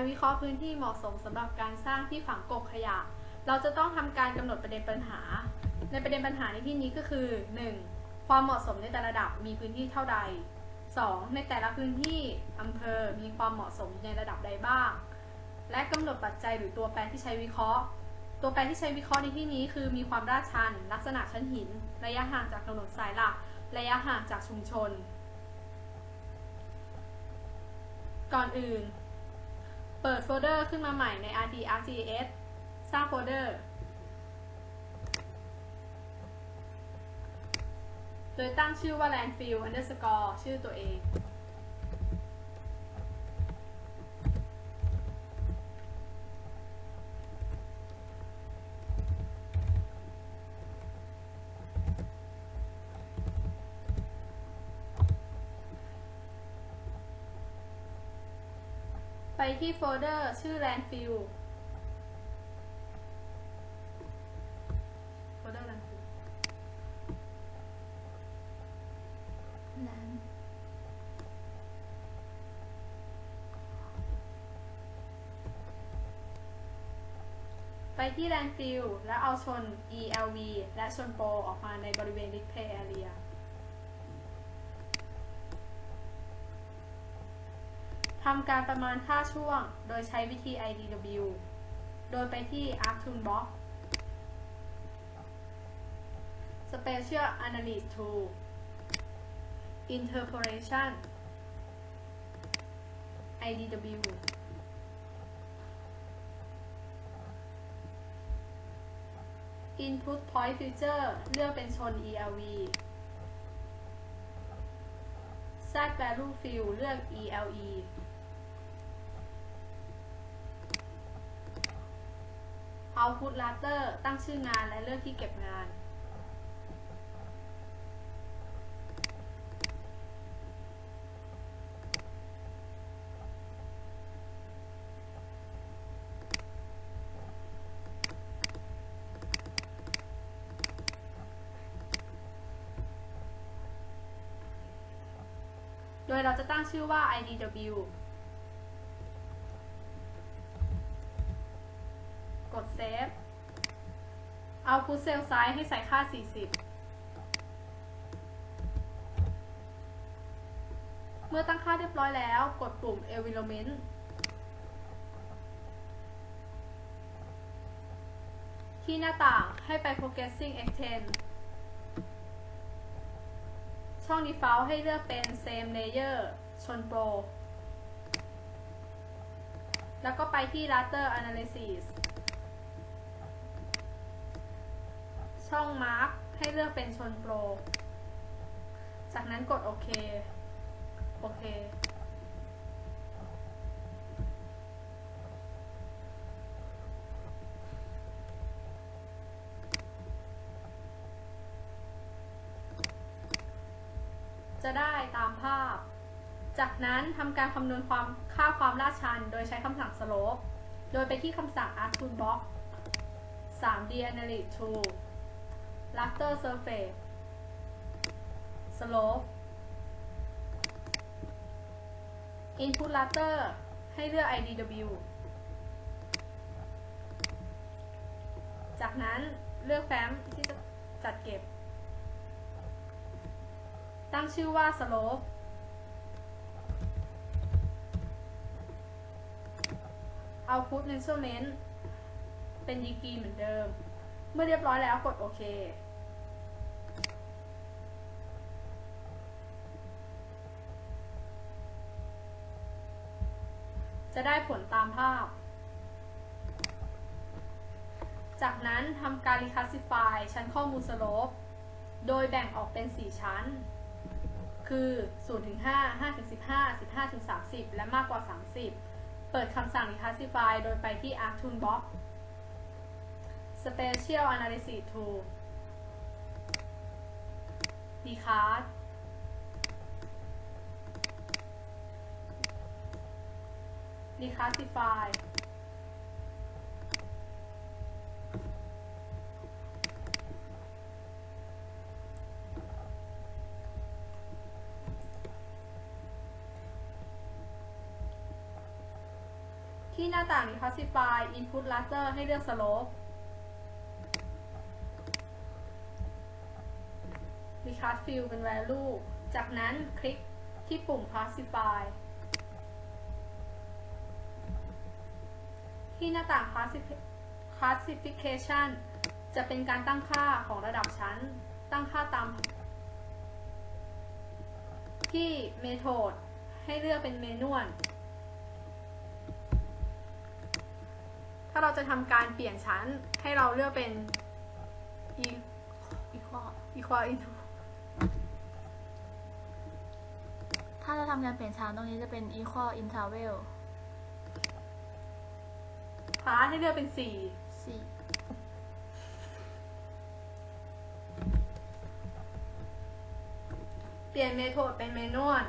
การวิเคราะห์พื้นที่เหมาะสมสำหรับการสร้างที่ฝังกบขยะ เราจะต้องทำการกำหนดประเด็นปัญหา ในประเด็นปัญหาในที่นี้ก็คือ 1. ความเหมาะสมในแต่ละระดับมีพื้นที่เท่าใด 2. ในแต่ละพื้นที่อำเภอมีความเหมาะสมในระดับใดบ้าง และกำหนดปัจจัยหรือตัวแปรที่ใช้วิเคราะห์ ตัวแปรที่ใช้วิเคราะห์ในที่นี้คือ มีความลาดชัน ลักษณะชั้นหิน ระยะห่างจากถนนสายหลัก ระยะห่างจากชุมชน ก่อนอื่น เปิดโฟลเดอร์ขึ้นมาใหม่ใน RT R C S สร้างโฟลเดอร์ โดยตั้งชื่อว่า landfill underscore ชื่อตัวเอง ที่โฟลเดอร์ชื่อ landfill โฟลเดอร์ landfill นั้น ไปที่ landfill แล้วเอาชน ELV และชนโปรออกมาในบริเวณ display area ทำการประมินค่าช่วง โดยใช้วิธี IDW โดยไปที่ ArcToolbox Special Analysis Tool Interpolation IDW Input Point Feature เลือกเป็นชน ELV Set Value Field เลือก ELE Output Raster ตั้งชื่องานและเลือกที่เก็บงานโดยเราจะตั้งชื่อว่า IDW เอาพุทเซลซ้ายให้ใส่ค่า 40 เมื่อตั้งค่าเรียบร้อยแล้ว กดปุ่ม environment ที่หน้าต่างให้ไป progressing extend ช่อง default ให้เลือกเป็น same layer ชนโปร แล้วก็ไปที่ raster analysis ช่อง Mark ให้เลือกเป็นชนโปร จากนั้นกดโอเค โอเค จะได้ตามภาพ จากนั้นทำการคำนวณความค่าความลาดชัน โดยใช้คำสั่ง slope โดยไปที่คำสั่ง arc toolbox 3D analysis tool ลักเต Luster Surface อปอินพุตลัตเตอร์ให้เลือก IDW จากนั้นเลือกแฟ้มที่จะจัดเก็บ ตั้งชื่อว่าสโลปอเอาพุท Measurement เป็นดีกรีเหมือนเดิม เมื่อเรียบร้อยแล้วกดโอเคจะได้ผลตามภาพ จากนั้นทำการ reclassify ชั้นข้อมูล slope โดยแบ่งออกเป็น 4 ชั้น คือ0ถึง5 5ถึง15 15ถึง30 และมากกว่า 30 เปิดคำสั่ง reclassify โดยไปที่ arc toolbox special analysis tool decast declassify ที่หน้าต่าง Reclassify Input Raster ให้เลือก Slope Recast Field เป็น Value จากนั้นคลิกที่ปุ่ม Classify ที่หน้าต่าง Classification จะเป็นการตั้งค่าของระดับชั้น ตั้งค่าตามที่ Method ให้เลือกเป็นเมนวลถ้าเราจะทำการเปลี่ยนชั้นให้เราเลือกเป็น equal equal into ถ้าจะทำการเปลี่ยนชั้นตรงนี้จะเป็น equal interval คลาสให้เลือกเป็น4 4เปลี่ยนเมโทดเป็นเมนวล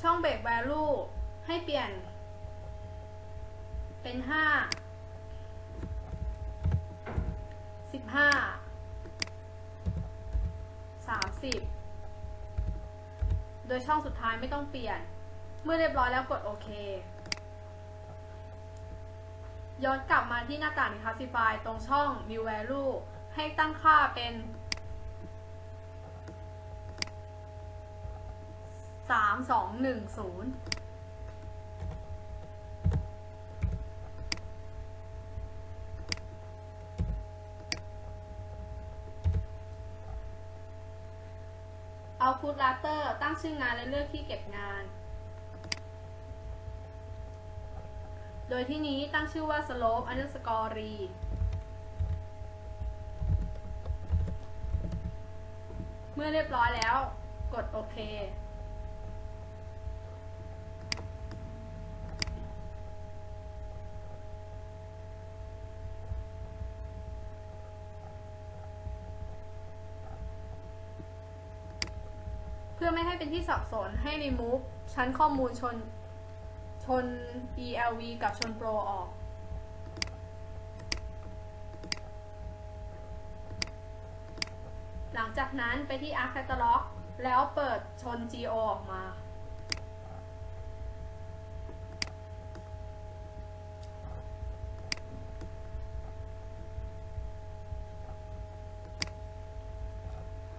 ช่องเบรก value ให้เปลี่ยน เป็น5 15 30 โดยช่องสุดท้ายไม่ต้องเปลี่ยน เมื่อเรียบร้อยแล้วกดโอเค ย้อนกลับมาที่หน้าต่างค Classify ตรงช่อง New Value ให้ตั้งค่าเป็น 3210 ลาเตอร์ตั้งชื่องานและเลือกที่เก็บงาน โดยที่นี้ตั้งชื่อว่า slope underscore re เมื่อเรียบร้อยแล้ว กดโอเค เพื่อไม่ให้เป็นที่สับสนให้ remove ชั้นข้อมูลชนชน ELV กับชน Pro ออก หลังจากนั้นไปที่ Arc Catalog แล้วเปิดชน GO ออกมา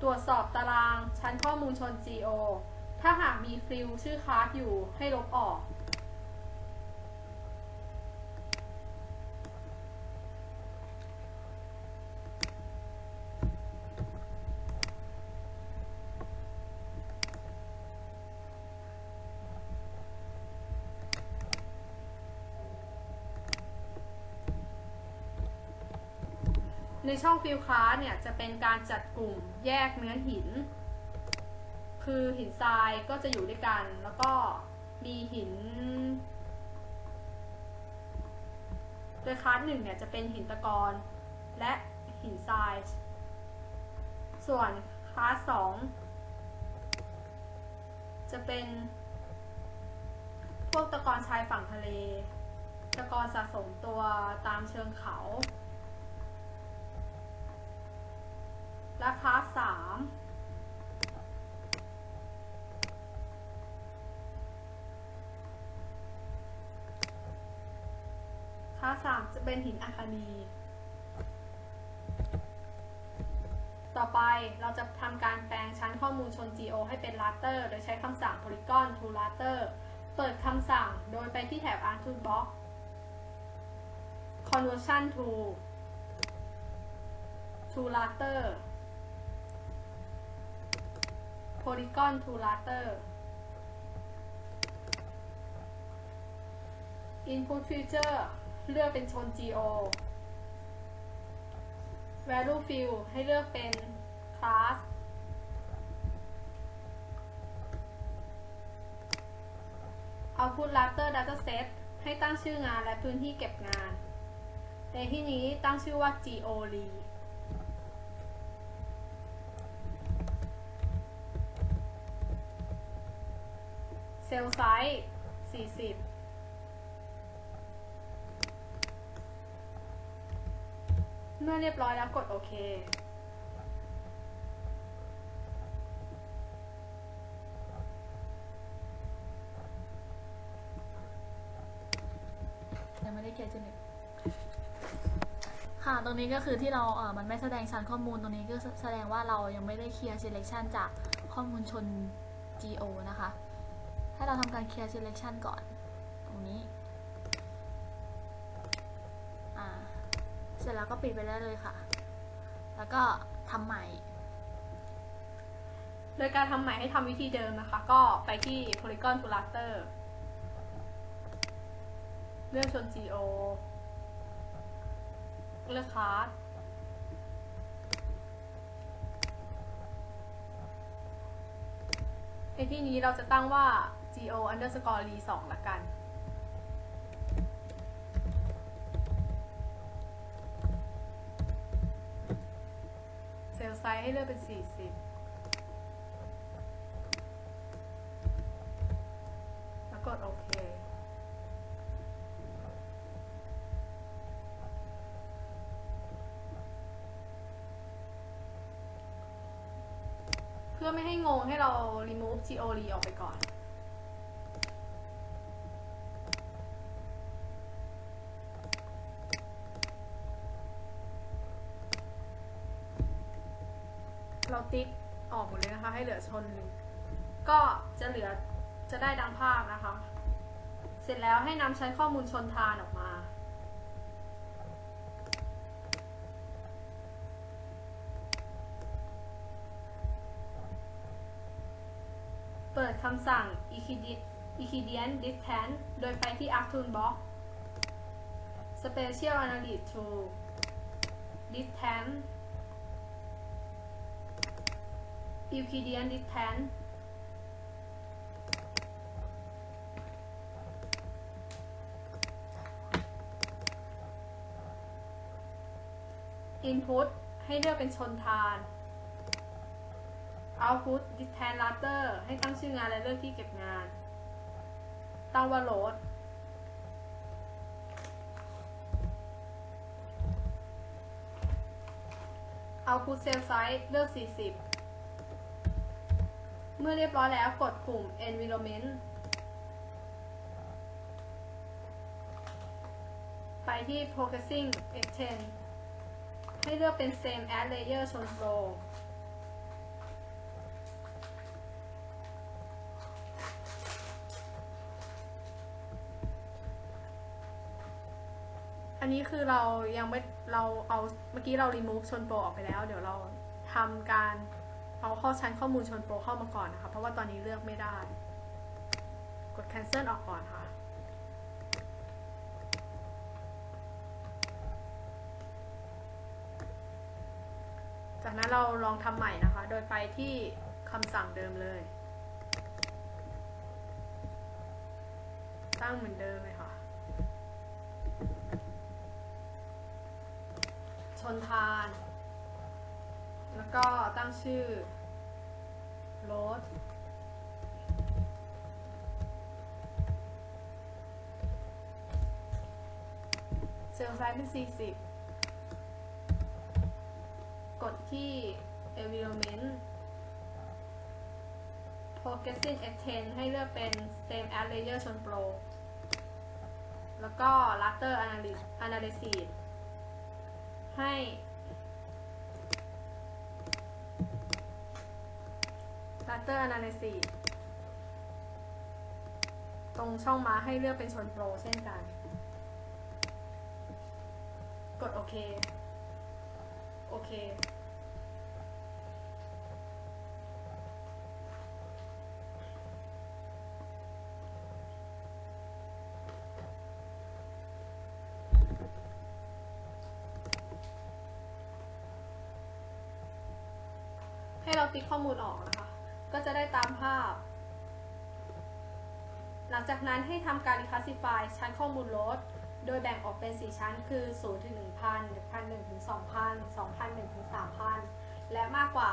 รวจสอบตารางชั้นข้อมูลชน GO ถ้าหากมีฟิลชื่อคลาสอยู่ให้ลบออก ในช่องฟิลคลาสเนี่ยจะเป็นการจัดกลุ่มแยกเนื้อหิน คือหินทรายก็จะอยู่ด้วยกัน แล้วก็มีหิน โดยคลาสหนึ่งเนี่ยจะเป็นหินตะกอนและหินทราย ส่วนคลาสสองจะเป็น พวกตะกอนชายฝั่งทะเล ตะกอนสะสมตัวตามเชิงเขา เป็นหินอะคนี ต่อไปเราจะทำการแปลงชั้นข้อมูลชน GO ให้เป็น raster โดยใช้คำสั่ง polygon to raster เปิดคำสั่งโดยไปที่แถบ art toolbox conversion to to raster polygon to raster input feature เลือกเป็นชน GO value field ให้เลือกเป็น class output raster dataset ให้ตั้งชื่องานและพื้นที่เก็บงาน ในที่นี้ตั้งชื่อว่า GO read เซลล์ไซส์40 เมื่อเรียบร้อยแล้วกดโอเคตเคเจนิกค่ะ ตรงนี้ก็คือที่เราเออมันไม่แสดงชั้นข้อมูลตรงนี้ก็แสดงว่าเรายังไม่ได้เคลียร์ selection จากข้อมูลชน GO นะคะ ให้เราทำการเคลียร์ selection ก่อน ตรงนี้ ร็จแล้วก็ปิดไปได้เลยค่ะ แล้วก็ทำใหม่ โดยการทำใหม่ให้ทำวิธีเดิมนะคะ ก็ไปที่ polygon to raster เลือกชน G O เลือก class ในที่นี้เราจะตั้งว่า G O underscore re 2ละกัน เซลล์ ไซส์ให้เลือกเป็น 40 แล้วกดโอเค เพื่อไม่ให้งงให้เรา remove geoly ออกไปก่อน เราติ๊กออกหมดเลยนะคะ ให้เหลือชนหนึ่งก็จะเหลือจะได้ดังภาพนะคะ เสร็จแล้วให้นำชั้นข้อมูลชนทานออกมาเปิดคำสั่ง Equidian Distance โดยไปที่ Actun Box Special Analysis Tool Distance Euclidean distance อินพุตให้เลือกเป็นชนทาน Output Distance Router ให้ตั้งชื่องานและเลือกที่เก็บงาน ตั้งว่าโหลด Output Cell Size เลือก 40 เมื่อเรียบร้อยแล้วกดปุ่ม environment ไปที่ progressing extend ให้เลือกเป็น same as layer ชน flow อันนี้คือเรายังไม่เราเอาเมื่อกี้เรา remove ชนโปรออกไปแล้ว เดี๋ยวเราทำการ เอาข้อชั้นข้อมูลชนโปรเข้ามาก่อนนะคะ เพราะว่าตอนนี้เลือกไม่ได้ กด cancel ออกก่อนค่ะ จากนั้นเราลองทำใหม่นะคะ โดยไปที่คำสั่งเดิมเลย ตั้งเหมือนเดิมเลยค่ะ ชนทาน แล้วก็ตั้งชื่อ load เซลล์ไซส์เป็น 40 กดที่ environment progressing extend ให้เลือกเป็น same as layer ชนโปร แล้วก็ raster analysis ให้ raster analysis ตรงช่องมาให้เลือกเป็นชนโปรเช่นกัน กดโอเค โอเค ให้เราติ๊กข้อมูลออก ก็จะได้ตามภาพ หลังจากนั้นให้ทำการ reclassify ชั้นข้อมูลโหลด โดยแบ่งออกเป็น 4 ชั้นคือ 0 ถึง 1,000 1,001 ถึง 2,000 2,001 ถึง 3,000 และมากกว่า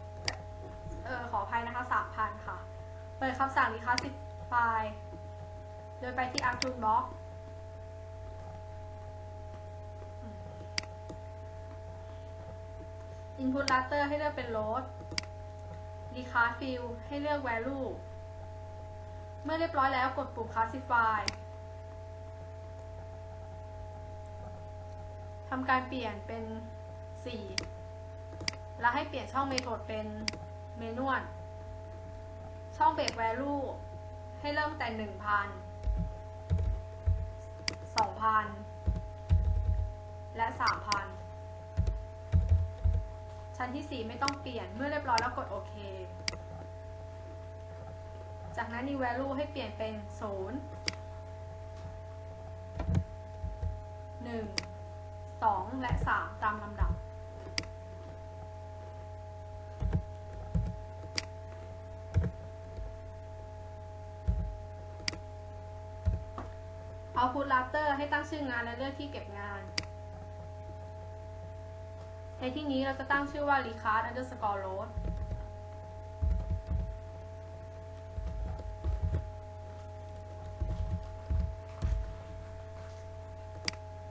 30,000 เออขออภัยนะคะ 3,000 ค่ะ เปิดคำสั่ง reclassify โดยไปที่ Arctun Box Input raster ให้เลือกเป็น load Recast field ให้เลือก value เมื่อเรียบร้อยแล้วกดปุ่ม classify ำการเปลี่ยนเป็น 4 แล้วให้เปลี่ยนช่องเมธอดเป็นเมนวลช่องเบรกแวลูให้เริ่มแต่ 1,000 2,000 และ 3,000 ชั้นที่ 4 ไม่ต้องเปลี่ยน เมื่อเรียบร้อยแล้วกดโอเค จากนั้น new value ให้เปลี่ยนเป็น 0 1 2 และ 3 ตามลำดับ เอาพุทลัตเตอร์ให้ตั้งชื่องานและเลือกที่เก็บงาน ในที่นี้เราจะตั้งชื่อว่า recast underscore load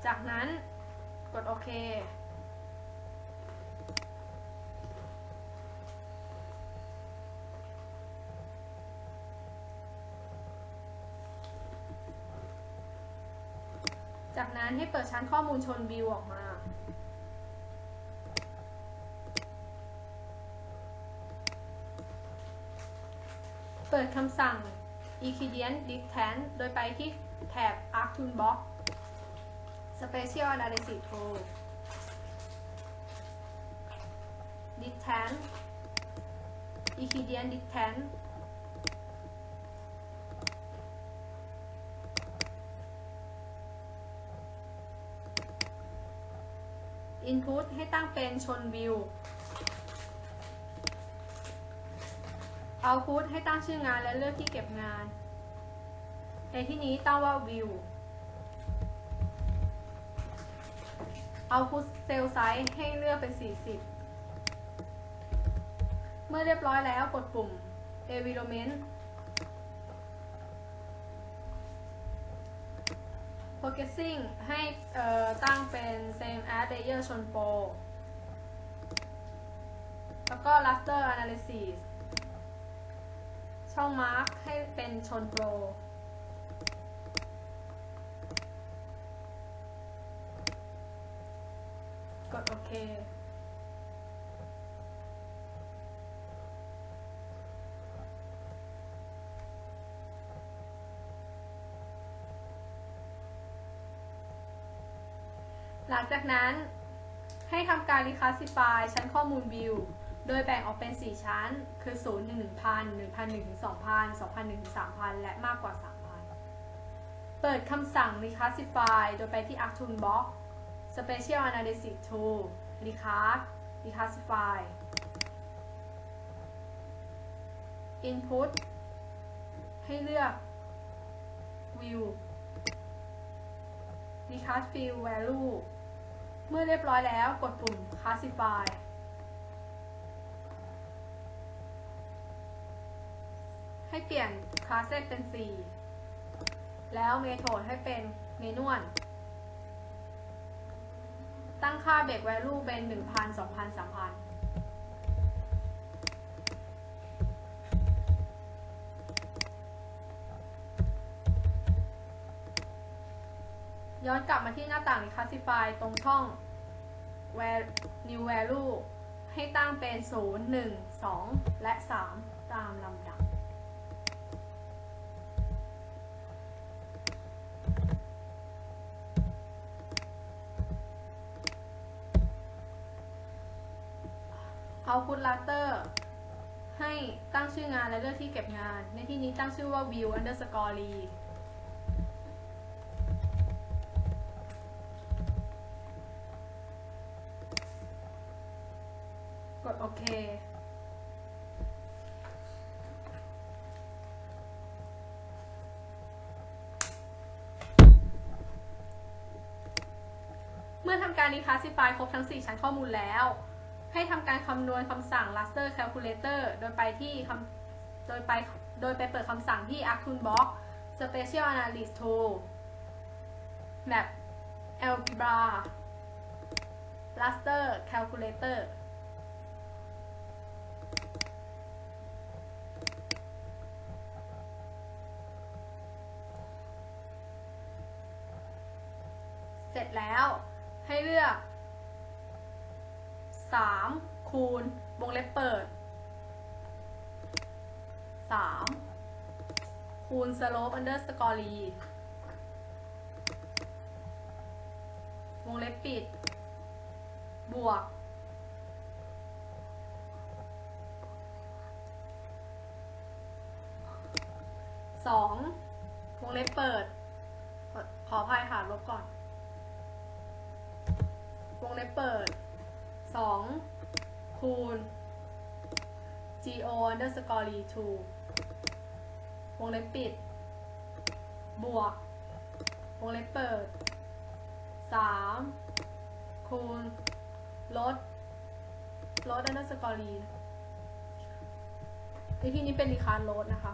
จากนั้นกดโอเค จากนั้นให้เปิดชั้นข้อมูลชนวิวออกมา เปิดคำสั่ง equidient distance โดยไปที่แถบ arc toolbox Special Analysis Tool Distance Equidient Distance Input ให้ตั้งเป็นชนวิว Output ให้ตั้งชื่องานและเลือกที่เก็บงาน ในที่นี้ตั้งว่า View เอาพุทเซลไซส์ให้เลือกเป็น 40 เมื่อเรียบร้อยแล้วกดปุ่ม Environment Focusing ให้ตั้งเป็น Same as Layer ชนโปรแล้วก็ Raster Analysis ช่อง Mark ให้เป็นชนโปร กดโอเค หลังจากนั้นให้ทำการ reclassify ชั้นข้อมูล view โดยแบ่งออกเป็น 4 ชั้น คือ0ถึง1,000 1,000ถึง2,000 2,000 3,000 และมากกว่า 3,000 เปิดคำสั่ง reclassify โดยไปที่ Arc Toolbox Special Analysis Tool Recast Reclassify Input ให้เลือก View Recast Field Value เมื่อเรียบร้อยแล้วกดปุ่ม Classify ให้เปลี่ยน Classes เป็น 4 แล้ว Method ให้เป็น Manual ตั้งค่าเบรก value เป็น 1,000 2,000 3,000ย้อนกลับมาที่หน้าต่าง Reclassify ตรงช่อง New Value ให้ตั้งเป็น 0 1 2 และ 3 ตามลำดับ เอาพุทลัตเตอร์ให้ตั้งชื่องานและเลือกที่เก็บงาน ในที่นี้ตั้งชื่อว่า view underscore re กดโอเค เมื่อทำการ reclassify ครบทั้ง 4 ชั้นข้อมูลแล้ว ให้ทำการคำนวณคำสั่ง raster calculator โดยไปที่โดยไปโดยไปเปิดคำสั่งที่ arc toolbox special analysis tool map algebra raster calculator เสร็จแล้วให้เลือก 3 คูณวงเล็บเปิด 3 คูณ slope underscore e วงเล็บปิด บวก สองวงเล็บเปิด ขอขออภัยค่ะลบก่อน วงเล็บเปิด สองคูณ go underscore e 2วงเล็บปิด บวก วงเล็บเปิดสามคูณ ลด ลด underscore e ในที่นี้เป็นรีคาร์ลดนะคะ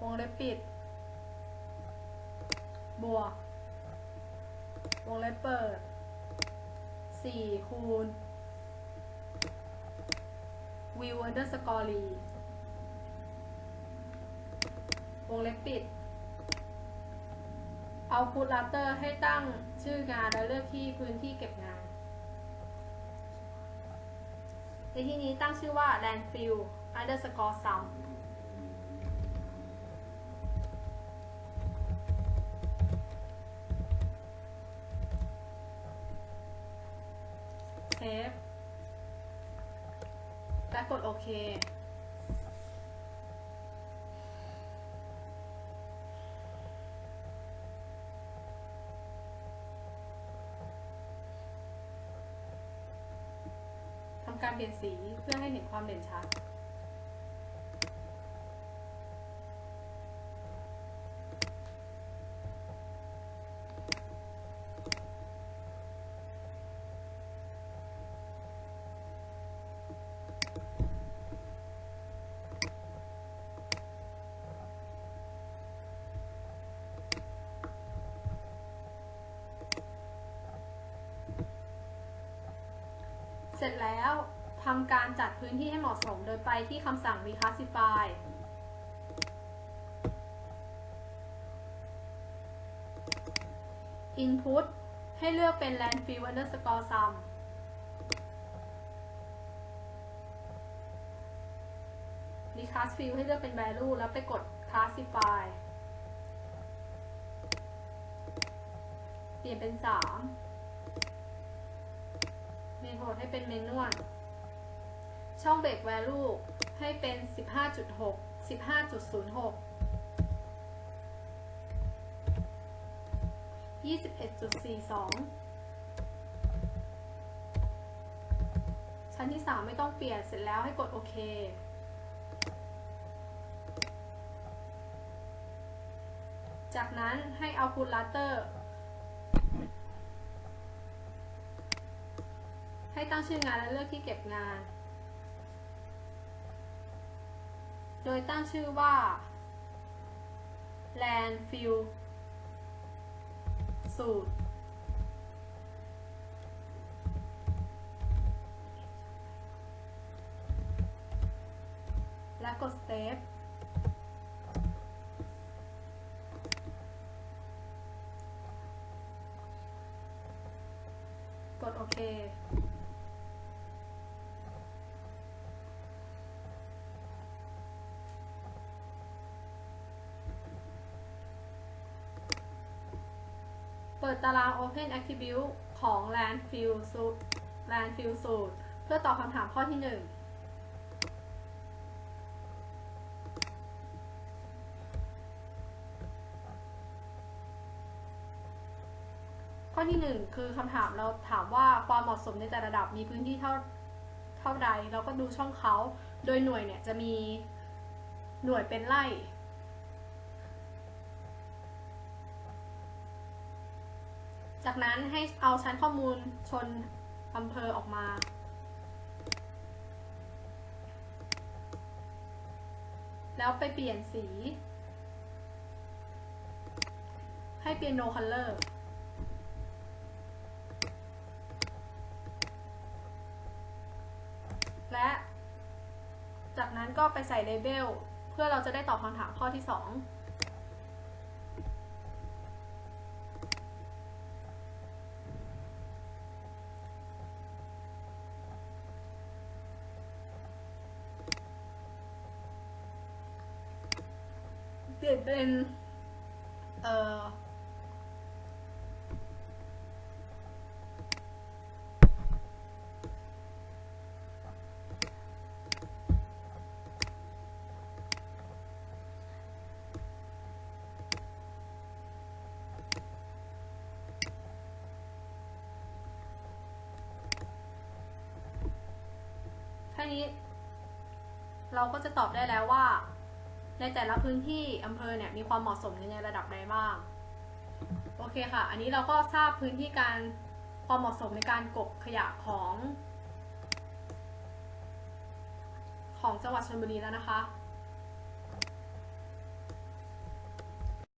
วงเล็บปิด บวก วงเล็บเปิดสี่คูณ view underscore e วงเล็บปิด เอาพุทลัตเตอร์ให้ตั้งชื่องานและเลือกที่พื้นที่เก็บงาน ในที่นี้ตั้งชื่อว่า landfill underscore sum เคทำการเปลี่ยนสีเพื่อให้เห็นความเด่นชัด เสร็จแล้วทำการจัดพื้นที่ให้เหมาะสมโดยไปที่คำสั่ง reclassify input ให้เลือกเป็น landfill underscore sum reclassfill ให้เลือกเป็น value แล้วไปกด classify เปลี่ยนเป็น 3 เมนโทดให้เป็นเมนวลช่องเบรก value ให้เป็น 15.6 15.06 21.42 ชั้นที่ 3 ไม่ต้องเปลี่ยนเสร็จแล้วให้กดโอเคจากนั้นให้เอาคูลลัตเตอร์ ให้ตั้งชื่องานและเลือกที่เก็บงาน โดยตั้งชื่อว่า landfill สูตร และกด save ปิดตาราง Open Attribute ของ Landfill Suite Landfill Suite เพื่อตอบคำถามข้อที่ 1ข้อที่ 1 คือคำถามเราถามว่าความเหมาะสมในแต่ระดับมีพื้นที่เท่าเท่าใดเราก็ดูช่องเขา โดยหน่วยเนี่ยจะมีหน่วยเป็นไร่ จากนั้นให้เอาชั้นข้อมูลชนอำเภอออกมา แล้วไปเปลี่ยนสี ให้เปลี่ยน no color และจากนั้นก็ไปใส่เลเบลเพื่อเราจะได้ตอบคำถามข้อที่ 2 เกิดเป็นเอ่อแค่นี้ เราก็จะตอบได้แล้วว่า ในแต่ละพื้นที่อำเภอเนี่ยมีความเหมาะสมในระดับใดบ้าง โอเคค่ะ อันนี้เราก็ทราบพื้นที่การความเหมาะสมในการกบขยะของ ของจังหวัดชลบุรีแล้วนะคะ